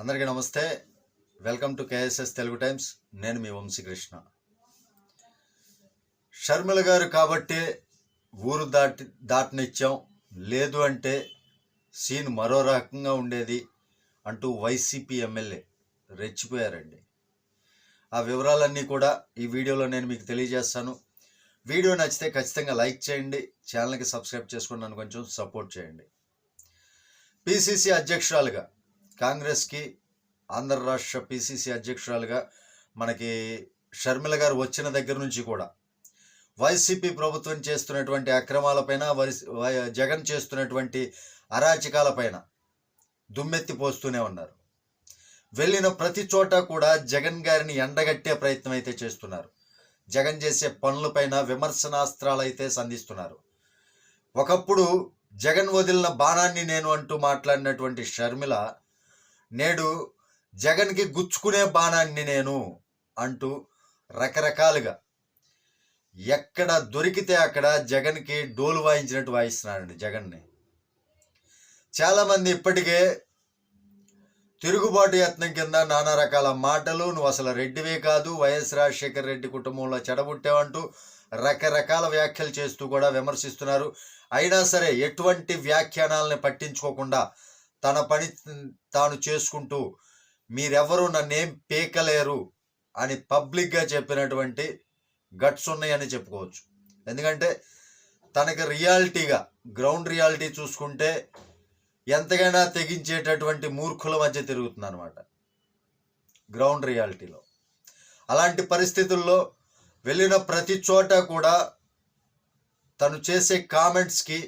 అందరికీ నమస్తే. Welcome to KSS Telugu times నేను మీ వంశీకృష్ణ షర్మిల గారు కాబట్టి ఊరు దాటి దాటనిచ్చాం. లేదు అంటే సీన్ మరో రకంగా ఉండేది అంటూ వైసీపీ ఎమ్మెల్యే రెచ్చిపోయారండి. ఆ వివరాలన్నీ కూడా ఈ వీడియోలో నేను మీకు తెలియజేస్తాను. వీడియో నచ్చితే ఖచ్చితంగా లైక్ చేయండి. ఛానల్కి సబ్స్క్రైబ్ చేసుకుని నన్ను కొంచెం సపోర్ట్ చేయండి. పిసిసి అధ్యక్షురాలుగా కాంగ్రెస్కి ఆంధ్ర రాష్ట్ర పిసిసి అధ్యక్షురాలుగా మనకి షర్మిల గారు వచ్చిన దగ్గర నుంచి కూడా వైసీపీ ప్రభుత్వం చేస్తున్నటువంటి అక్రమాలపైన వై- జగన్ చేస్తున్నటువంటి అరాచకాలపైన దుమ్మెత్తి పోస్తూనే ఉన్నారు. వెళ్ళిన ప్రతి చోట కూడా జగన్ గారిని ఎండగట్టే ప్రయత్నం అయితే చేస్తున్నారు. జగన్ చేసే పనులపైన విమర్శనాస్త్రాలు అయితే సంధిస్తున్నారు. ఒకప్పుడు జగన్ వదిలిన బాణాన్ని నేను అంటూ మాట్లాడినటువంటి షర్మిల నేడు జగన్కి గుచ్చుకునే బాణాన్ని నేను అంటూ రకరకాలుగా ఎక్కడ దొరికితే అక్కడ జగన్కి డోలు వాయించినట్టు వాయిస్తున్నాడండి జగన్ని. చాలామంది ఇప్పటికే తిరుగుబాటు యత్నం కింద నానా రకాల మాటలు నువ్వు అసలు రెడ్డివే కాదు వైఎస్ రాజశేఖర రెడ్డి కుటుంబంలో చెడబుట్టావంటూ రకరకాల వ్యాఖ్యలు చేస్తూ కూడా విమర్శిస్తున్నారు. అయినా సరే ఎటువంటి వ్యాఖ్యానాలని పట్టించుకోకుండా తన పని తాను చేసుకుంటూ మీరెవరూ నన్నేం పీకలేరు అని పబ్లిక్గా చెప్పినటువంటి గట్స్ ఉన్నాయని చెప్పుకోవచ్చు. ఎందుకంటే తనకి రియాలిటీగా గ్రౌండ్ రియాలిటీ చూసుకుంటే ఎంతకైనా తెగించేటటువంటి మూర్ఖుల మధ్య తిరుగుతుంది అనమాట గ్రౌండ్ రియాలిటీలో. అలాంటి పరిస్థితుల్లో వెళ్ళిన ప్రతి చోట కూడా తను చేసే కామెంట్స్కి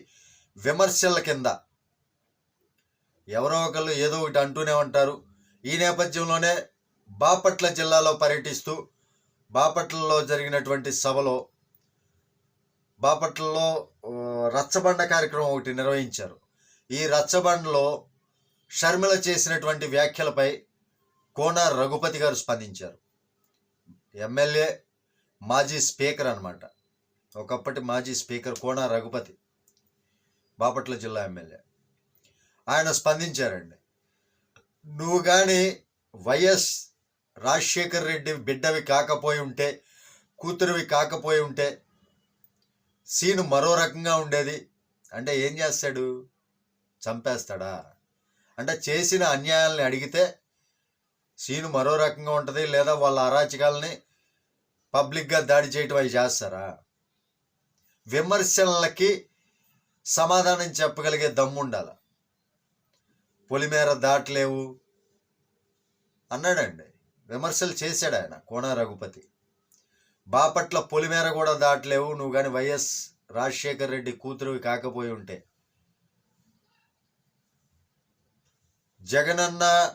విమర్శల కింద ఎవరో ఒకళ్ళు ఏదో ఒకటి అంటూనే ఉంటారు. ఈ నేపథ్యంలోనే బాపట్ల జిల్లాలో పర్యటిస్తూ బాపట్లలో జరిగినటువంటి సభలో బాపట్లలో రచ్చబండ కార్యక్రమం ఒకటి నిర్వహించారు. ఈ రచ్చబండలో షర్మిల చేసినటువంటి వ్యాఖ్యలపై కోన రఘుపతి గారు స్పందించారు. ఎమ్మెల్యే మాజీ స్పీకర్ అనమాట ఒకప్పటి మాజీ స్పీకర్ కోన రఘుపతి బాపట్ల జిల్లా ఎమ్మెల్యే. ఆయన స్పందించారండి. నువ్వు కానీ వైఎస్ రాజశేఖర్ రెడ్డి బిడ్డవి కాకపోయి ఉంటే కూతురువి కాకపోయి ఉంటే సీను మరో రకంగా ఉండేది. అంటే ఏం చేస్తాడు? చంపేస్తాడా? అంటే చేసిన అన్యాయాలని అడిగితే సీను మరో రకంగా ఉంటుంది లేదా వాళ్ళ అరాచకాలని పబ్లిక్గా దాడి చేయటం అవి చేస్తారా? విమర్శలకి సమాధానం చెప్పగలిగే దమ్ము ఉండాలి పొలిమేర దాటలేవు అన్నాడండి. విమర్శలు చేశాడు ఆయన కోన రఘుపతి. బాపట్ల పొలిమేర కూడా దాటలేవు నువ్వు కానీ వైఎస్ రాజశేఖర్ రెడ్డి కూతురువి కాకపోయి ఉంటే. జగనన్న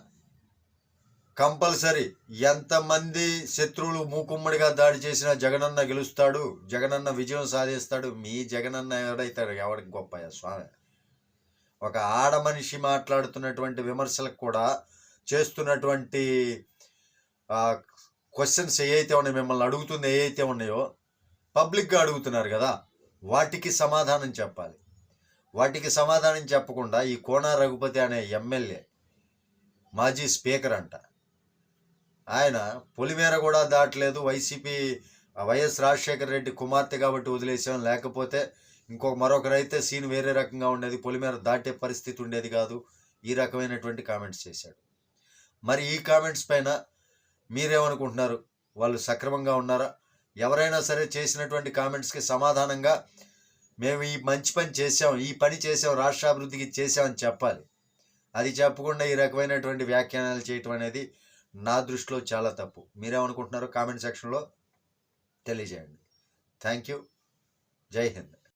కంపల్సరీ ఎంతమంది శత్రువులు మూకుమ్మడిగా దాడి చేసినా జగనన్న గెలుస్తాడు జగనన్న విజయం సాధిస్తాడు మీ జగనన్న ఎవడైతాడు? ఎవరికి గొప్ప స్వామి? ఒక ఆడ మనిషి మాట్లాడుతున్నటువంటి విమర్శలకు కూడా చేస్తున్నటువంటి క్వశ్చన్స్ ఏవైతే ఉన్నాయో మిమ్మల్ని అడుగుతుంది ఏవైతే ఉన్నాయో పబ్లిక్గా అడుగుతున్నారు కదా వాటికి సమాధానం చెప్పాలి. వాటికి సమాధానం చెప్పకుండా ఈ కోన రఘుపతి అనే ఎమ్మెల్యే మాజీ స్పీకర్ అంట. ఆయన పొలిమేర కూడా దాటలేదు YCP Y S Rajasekhara Reddy కుమార్తె కాబట్టి వదిలేసాం లేకపోతే ఇంకొక మరొకరైతే సీన్ వేరే రకంగా ఉండేది పొలిమేర దాటే పరిస్థితి ఉండేది కాదు. ఈ రకమైనటువంటి కామెంట్స్ చేశాడు. మరి ఈ కామెంట్స్ పైన మీరేమనుకుంటున్నారు? వాళ్ళు సక్రమంగా ఉన్నారా? ఎవరైనా సరే చేసినటువంటి కామెంట్స్కి సమాధానంగా మేము ఈ మంచి పని చేసాం ఈ పని చేసాం రాష్ట్రాభివృద్ధికి చేసామని చెప్పాలి. అది చెప్పకుండా ఈ రకమైనటువంటి వ్యాఖ్యానాలు చేయటం అనేది నా దృష్టిలో చాలా తప్పు. మీరేమనుకుంటున్నారో కామెంట్ సెక్షన్లో తెలియజేయండి. Thank you. జై హింద్.